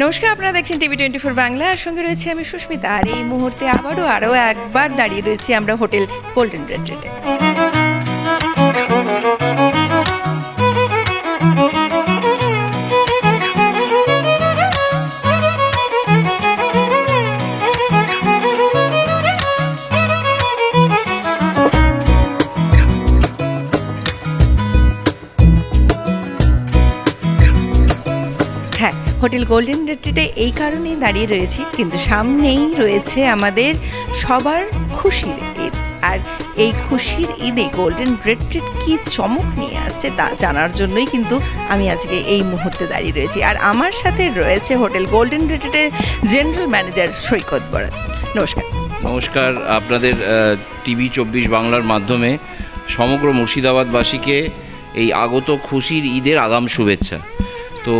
নমস্কার, আপনারা দেখছেন টিভি টোয়েন্টি ফোর বাংলা। আর সঙ্গে রয়েছে আমি সুস্মিতা। আর এই মুহূর্তে আবারও আরও একবার দাঁড়িয়ে রয়েছি আমরা হোটেল গোল্ডেন হ্যাঁ হোটেল গোল্ডেন রেট্রিটে এই কারণেই দাঁড়িয়ে রয়েছি, কিন্তু সামনেই রয়েছে আমাদের সবার খুশির ঈদ। আর এই খুশির ঈদে গোল্ডেন রেট্রিট কি চমক নিয়ে আসছে তা জানার জন্যই কিন্তু আমি আজকে এই মুহূর্তে দাঁড়িয়ে রয়েছি। আর আমার সাথে রয়েছে হোটেল গোল্ডেন রেট্রিটের জেনারেল ম্যানেজার সৈকত বরাত। নমস্কার। নমস্কার। আপনাদের টিভি চব্বিশ বাংলার মাধ্যমে সমগ্র মুর্শিদাবাদবাসীকে এই আগত খুশির ঈদের আগাম শুভেচ্ছা। তো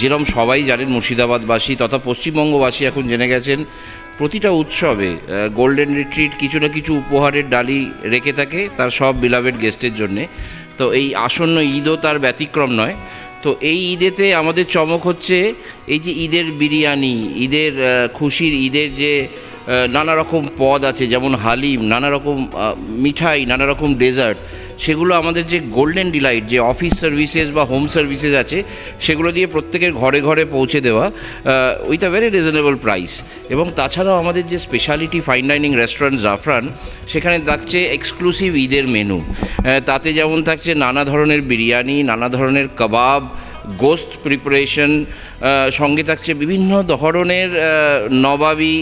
যেরম সবাই জানেন মুর্শিদাবাদবাসী তথা পশ্চিমবঙ্গবাসী এখন জেনে গেছেন, প্রতিটা উৎসবে গোল্ডেন রিট্রিট কিছু না কিছু উপহারের ডালি রেখে থাকে তার সব বিলাভেড গেস্টের জন্যে। তো এই আসন্ন ঈদও তার ব্যতিক্রম নয়। তো এই ঈদেতে আমাদের চমক হচ্ছে এই যে ঈদের বিরিয়ানি, ঈদের খুশির, ঈদের যে নানা রকম পদ আছে যেমন হালিম, নানা রকম মিঠাই, নানা রকম ডেজার্ট সেগুলো আমাদের যে গোল্ডেন ডিলাইট যে অফিস সার্ভিসেস বা হোম সার্ভিসেস আছে, সেগুলো দিয়ে প্রত্যেকের ঘরে ঘরে পৌঁছে দেওয়া with a very reasonable price এবং তাছাড়াও আমাদের যে স্পেশালিটি ফাইন ডাইনিং রেস্টুরেন্ট জাফরান সেখানে থাকছে এক্সক্লুসিভ ঈদের মেনু তাতে যেমন থাকছে নানা ধরনের বিরিয়ানি, নানা ধরনের কাবাব গোস্ত প্রিপারেশন সঙ্গে থাকছে বিভিন্ন ধরনের নবাবি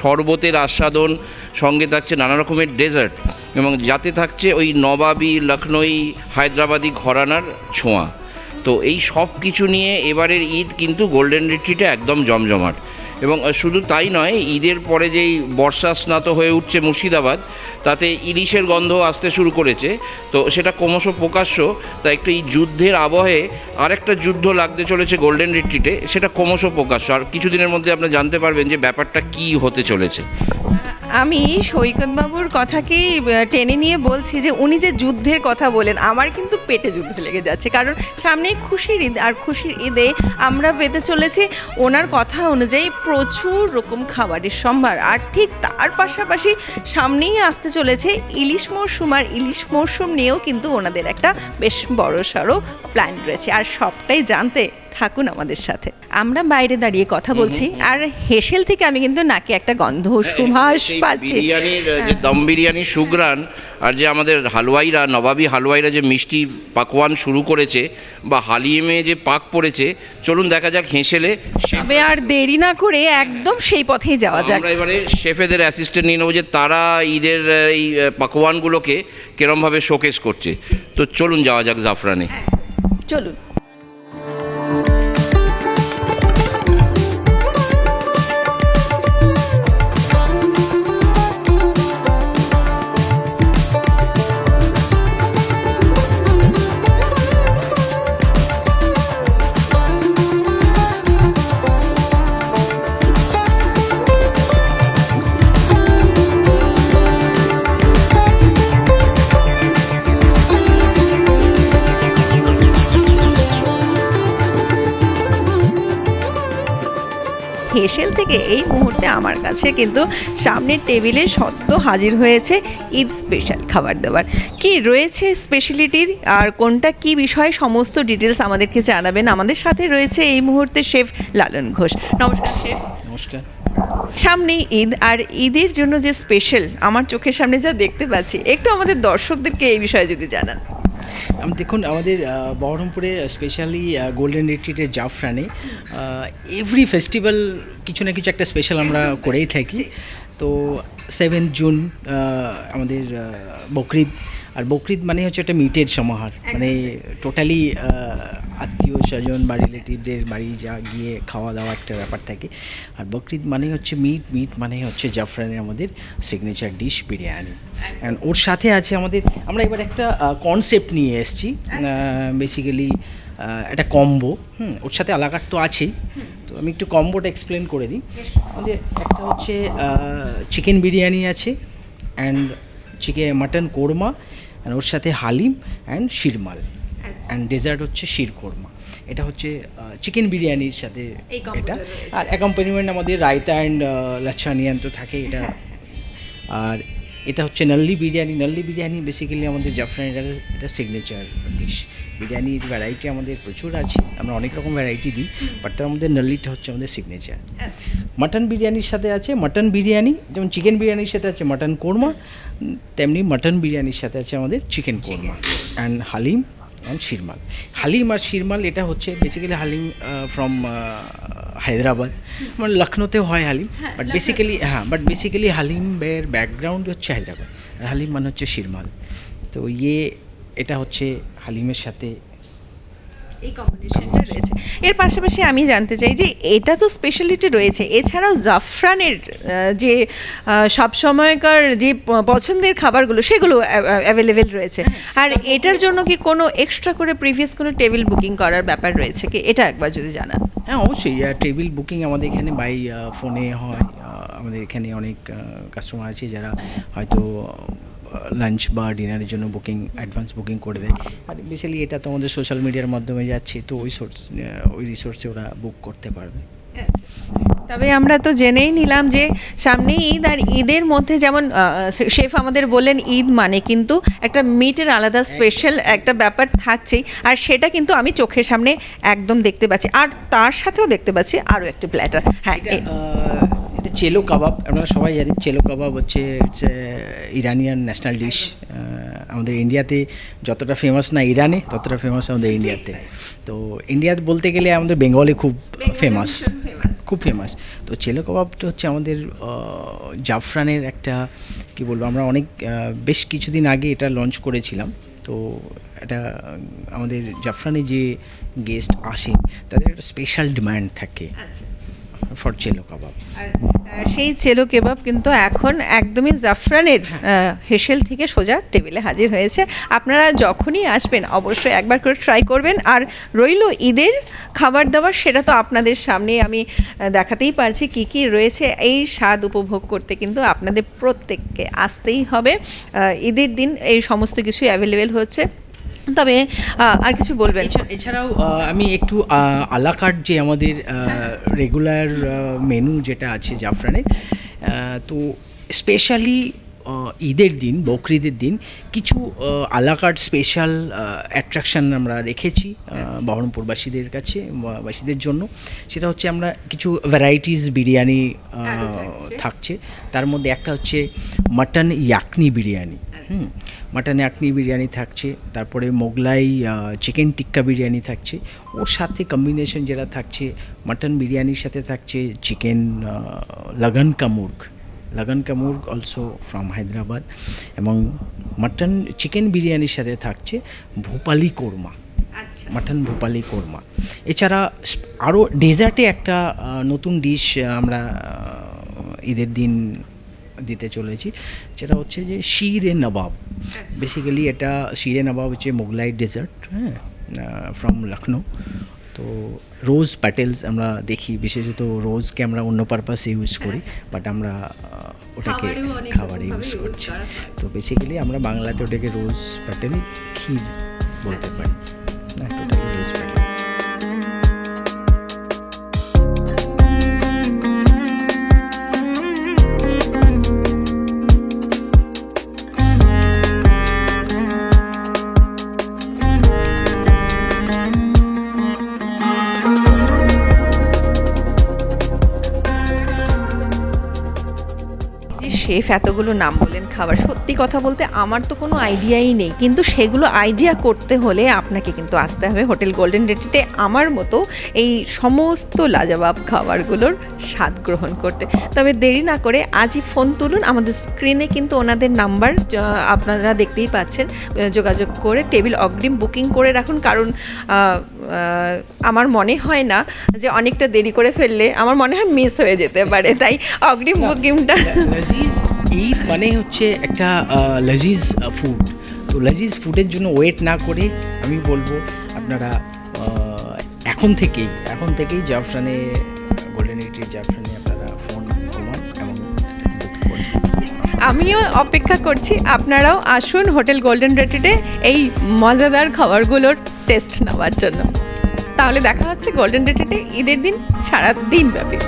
শরবতের আস্বাদন, সঙ্গে থাকছে নানা রকমের ডেজার্ট এবং যাতে থাকছে ওই নবাবী লখনৌ হায়দ্রাবাদি ঘরানার ছোঁয়া। তো এই সব কিছু নিয়ে এবারের ঈদ কিন্তু গোল্ডেন রিট্রিটে একদম জমজমাট। এবং শুধু তাই নয়, ঈদের পরে যেই বর্ষা স্নাত হয়ে উঠছে মুর্শিদাবাদ, তাতে ইলিশের গন্ধ আসতে শুরু করেছে। তো সেটা ক্রমশ প্রকাশ্য তা একটু এই যুদ্ধের আবহে আরেকটা যুদ্ধ লাগতে চলেছে গোল্ডেন রিট্রিটে সেটা ক্রমশ প্রকাশ্য। আর কিছুদিনের মধ্যে আপনি জানতে পারবেন যে ব্যাপারটা কি হতে চলেছে। আমি সৈকতবাবুর কথাকেই টেনে নিয়ে বলছি যে উনি যে যুদ্ধের কথা বলেন, আমার কিন্তু পেটে যুদ্ধ লেগে যাচ্ছে। কারণ সামনেই খুশির ঈদ, আর খুশির ঈদে আমরা পেতে চলেছি ওনার কথা অনুযায়ী প্রচুর রকম খাবারের সম্ভার। আর ঠিক তার পাশাপাশি সামনেই আসতে চলেছে ইলিশ মরশুম, আর ইলিশ মরশুম নিয়েও কিন্তু ওনাদের একটা বেশ বড় সড়ো প্ল্যান রয়েছে। আর সবটাই জানতে থাকুন আমাদের সাথে। আমরা বাইরে দাঁড়িয়ে কথা বলছি আর হেসেল থেকে আমি কিন্তু নাকে একটা গন্ধ সুভাষ পাচ্ছি। বিরিয়ানির যে দম বিরিয়ানির সুগ্রান আর যে আমাদের হালুয়াইরা নবাবী হালুয়াইরা যে মিষ্টি পাকওয়ান শুরু করেছে বা হালিমে যে পাক পড়েছে চলুন দেখা যাক হেঁসেলে তবে আর দেরি না করে একদম সেই পথেই যাওয়া যাক। আমরা এবারে শেফেদের অ্যাসিস্ট্যান্ট নিয়ে নেব যে তারা ঈদের এই আহ, পাকওয়ানগুলোকে কিরমভাবে শোকেস করছে। তো চলুন যাওয়া যাক জাফরানে। চলুন। হেসেল থেকে এই মুহূর্তে আমার কাছে কিন্তু সামনের টেবিলে সদ্য হাজির হয়েছে ঈদ স্পেশাল খাবার দাবার। কি রয়েছে স্পেশালিটি আর কোনটা কি বিষয় সমস্ত ডিটেলস আমাদেরকে জানাবেন। আমাদের সাথে রয়েছে এই মুহূর্তে শেফ লালন ঘোষ। নমস্কার শেফ নমস্কার। সামনেই ঈদ আর ঈদের জন্য যে স্পেশাল আমার চোখের সামনে যা দেখতে পাচ্ছি একটু আমাদের দর্শকদেরকে এই বিষয়ে যদি জানান। আম- দেখুন, আমাদের বহরমপুরে স্পেশালি গোল্ডেন রিট্রিটের জাফরানে এভরি ফেস্টিভ্যাল কিছু না কিছু একটা স্পেশাল আমরা করেই থাকি। তো সেভেন জুন আমাদের বকরিদ। আর বকরিদ মানে হচ্ছে একটা মিটের সমাহার। মানে টোটালি আত্মীয় স্বজন বা রিলেটিভদের বাড়ি যা গিয়ে খাওয়া দাওয়া একটা ব্যাপার থাকে। আর বকরিদ মানে হচ্ছে মিট মিট মানে হচ্ছে জাফরানের আমাদের সিগনেচার ডিশ বিরিয়ানি। অ্যান্ড ওর সাথে আছে আমাদের আমরা এবার একটা কনসেপ্ট নিয়ে এসেছি। বেসিক্যালি একটা কম্বো হুম ওর সাথে আলাকার তো আছেই তো আমি একটু কম্বোটা এক্সপ্লেন করে দিই। আমাদের একটা হচ্ছে চিকেন বিরিয়ানি আছে and chicken mutton korma and ওর সাথে haleem and sheermal and dessert হচ্ছে শিরকোরমা এটা হচ্ছে চিকেন বিরিয়ানির সাথে এটা। আর অ্যাকম্পানিমেন্ট আমাদের রায়তা অ্যান্ড লাচ্ছানিয়ান তো থাকে এটা। আর এটা হচ্ছে নাল্লি বিরিয়ানি। নাল্লি বিরিয়ানি বেসিক্যালি আমাদের জাফরানের এটা সিগনেচার ডিশ বিরিয়ানির ভ্যারাইটি আমাদের প্রচুর আছে আমরা অনেক রকম ভ্যারাইটি দিই বাট তার মধ্যে নাল্লিটা হচ্ছে আমাদের সিগনেচার মাটন বিরিয়ানির সাথে আছে মাটন বিরিয়ানি যেমন চিকেন বিরিয়ানির সাথে আছে মাটন কোরমা তেমনি মাটন বিরিয়ানির সাথে আছে আমাদের chicken korma and haleem and sheermal. Haleem আর শিরমাল এটা হচ্ছে বেসিক্যালি হালিম ফ্রম হায়দ্রাবাদ। মানে লখনৌতেও হয় হালিম বাট বেসিক্যালি হ্যাঁ বাট বেসিক্যালি হালিমের ব্যাকগ্রাউন্ড হচ্ছে হায়দ্রাবাদ আর হালিম মানে হচ্ছে শিরমাল। তো ইয়ে এটা হচ্ছে হালিমের সাথে এই কম্বিনেশনটা রয়েছে। এর পাশাপাশি আমি জানতে চাই যে এটা তো স্পেশালিটি রয়েছে। এছাড়াও জাফরানের যে সব সময়কার যে পছন্দের খাবারগুলো সেগুলো অ্যাভেলেবেল রয়েছে। আর এটার জন্য কি কোনো এক্সট্রা করে প্রিভিয়াস কোনো টেবিল বুকিং করার ব্যাপার রয়েছে কি? এটা একবার যদি জানান। হ্যাঁ অবশ্যই। টেবিল বুকিং আমাদের এখানে বাই ফোনে হয়। আমাদের এখানে অনেক কাস্টমার আছে যারা হয়তো লাঞ্চ বা ডিনারের জন্য বুকিং অ্যাডভান্স বুকিং করে দেয়। আর বেসিক্যালি এটা তো আমাদের সোশ্যাল মিডিয়ার মাধ্যমে যাচ্ছে তো ওই সোর্স ওই রিসোর্সে ওরা বুক করতে পারবে। তবে আমরা তো জেনেই নিলাম যে সামনে ঈদ আর ঈদের মধ্যে যেমন শেফ আমাদের বললেন ঈদ মানে কিন্তু একটা মিটের আলাদা স্পেশাল একটা ব্যাপার থাকছেই আর সেটা কিন্তু আমি চোখের সামনে একদম দেখতে পাচ্ছি। আর তার সাথেও দেখতে পাচ্ছি আরও একটা প্ল্যাটার হ্যাঁ এটা চেলো কাবাব। আপনারা সবাই জানেন চেলো কাবাব হচ্ছে ইটস ইরানিয়ান ন্যাশনাল ডিশ আমাদের ইন্ডিয়াতে যতটা ফেমাস না ইরানে ততটা ফেমাস আমাদের ইন্ডিয়াতে তো ইন্ডিয়াতে বলতে গেলে আমাদের বেঙ্গলে খুব ফেমাস খুব ফেমাস তো চেলো কাবাবটা হচ্ছে আমাদের জাফরানের একটা কি বলব আমরা অনেক বেশ কিছুদিন আগে এটা লঞ্চ করেছিলাম। তো এটা আমাদের জাফরানে যে গেস্ট আসেন তাদের একটা স্পেশাল ডিমান্ড থাকে। ফর চেলো কাবাব। আর সেই চেলো কেবাব কিন্তু এখন একদমই জাফরানের হেসেল থেকে সোজা টেবিলে হাজির হয়েছে। আপনারা যখনই আসবেন অবশ্যই একবার করে ট্রাই করবেন। আর রইল ঈদের খাবার দাবার সেটা তো আপনাদের সামনে আমি দেখাতেই পারছি কি কি রয়েছে। এই স্বাদ উপভোগ করতে কিন্তু আপনাদের প্রত্যেককে আসতেই হবে। ঈদের দিন এই সমস্ত কিছু অ্যাভেলেবেল হচ্ছে। তবে আর কিছু বলবেন? এছাড়াও আমি একটু আলাকাট যে আমাদের রেগুলার মেনু যেটা আছে জাফরানের তো স্পেশালি ঈদের দিন বকরিদের দিন কিছু আলাকাট স্পেশাল অ্যাট্রাকশন আমরা রেখেছি বহরমপুরবাসীদের কাছে বাসীদের জন্য। সেটা হচ্ছে আমরা কিছু ভ্যারাইটিস বিরিয়ানি থাকছে। তার মধ্যে একটা হচ্ছে মাটন ইয়াকনি বিরিয়ানি। হুম। মাটন ইয়াকনি বিরিয়ানি থাকছে তারপরে মোগলাই চিকেন টিক্কা বিরিয়ানি থাকছে। ওর সাথে কম্বিনেশন যেটা থাকছে মাটন বিরিয়ানির সাথে থাকছে চিকেন লগন কামুর্গ লগন কামুর্গ অলসো ফ্রম হায়দ্রাবাদ। এবং মাটন চিকেন বিরিয়ানির সাথে থাকছে ভোপালি কোরমা। মাটন ভোপালি কোরমা। এছাড়া আরও ডেজার্টে একটা নতুন ডিশ আমরা ঈদের দিন দিতে চলেছি। যেটা হচ্ছে যে শির নবাব। বেসিক্যালি এটা শির নবাব হচ্ছে মোগলাই ডেজার্ট হ্যাঁ ফ্রম লখনৌ তো রোজ প্যাটেলস আমরা দেখি বিশেষত রোজকে আমরা অন্য পারপাসে ইউজ করি বাট আমরা ওটাকে খাবারে ইউজ করছি। তো বেসিক্যালি আমরা বাংলাতে ওটাকে রোজ প্যাটেল ক্ষীর বলতে পারি। শেফ এতগুলো নাম বললেন খাবার। সত্যি কথা বলতে আমার তো কোনো আইডিয়াই নেই। কিন্তু সেগুলো আইডিয়া করতে হলে আপনাকে কিন্তু আসতে হবে হোটেল গোল্ডেন রেটিতে আমার মতো এই সমস্ত লাজবাব খাবারগুলোর স্বাদ গ্রহণ করতে। তবে দেরি না করে আজই ফোন তুলুন। আমাদের স্ক্রিনে কিন্তু ওনাদের নাম্বার আপনারা দেখতেই পাচ্ছেন। যোগাযোগ করে টেবিল অগ্রিম বুকিং করে রাখুন। কারণ আমার মনে হয় না যে অনেকটা দেরি করে ফেললে আমার মনে হয় মিস হয়ে যেতে পারে। তাই অগ্রিম বুকিংটা লজিজ ঈদ মানে হচ্ছে একটা লজিজ ফুড তো লজিজ ফুডের জন্য ওয়েট না করে আমি বলব আপনারা এখন থেকেই এখন থেকেই জাফরানে গোল্ডেন এইটির জাফরানে আপনারা ফোন কমান এবং আমিও অপেক্ষা করছি আপনারাও আসুন হোটেল গোল্ডেন রেটেডে এই মজাদার খাবারগুলোর টেস্ট নেওয়ার জন্য। তাহলে দেখা হচ্ছে গোল্ডেন রেটেটে ঈদের দিন সারা দিন ব্যাপী।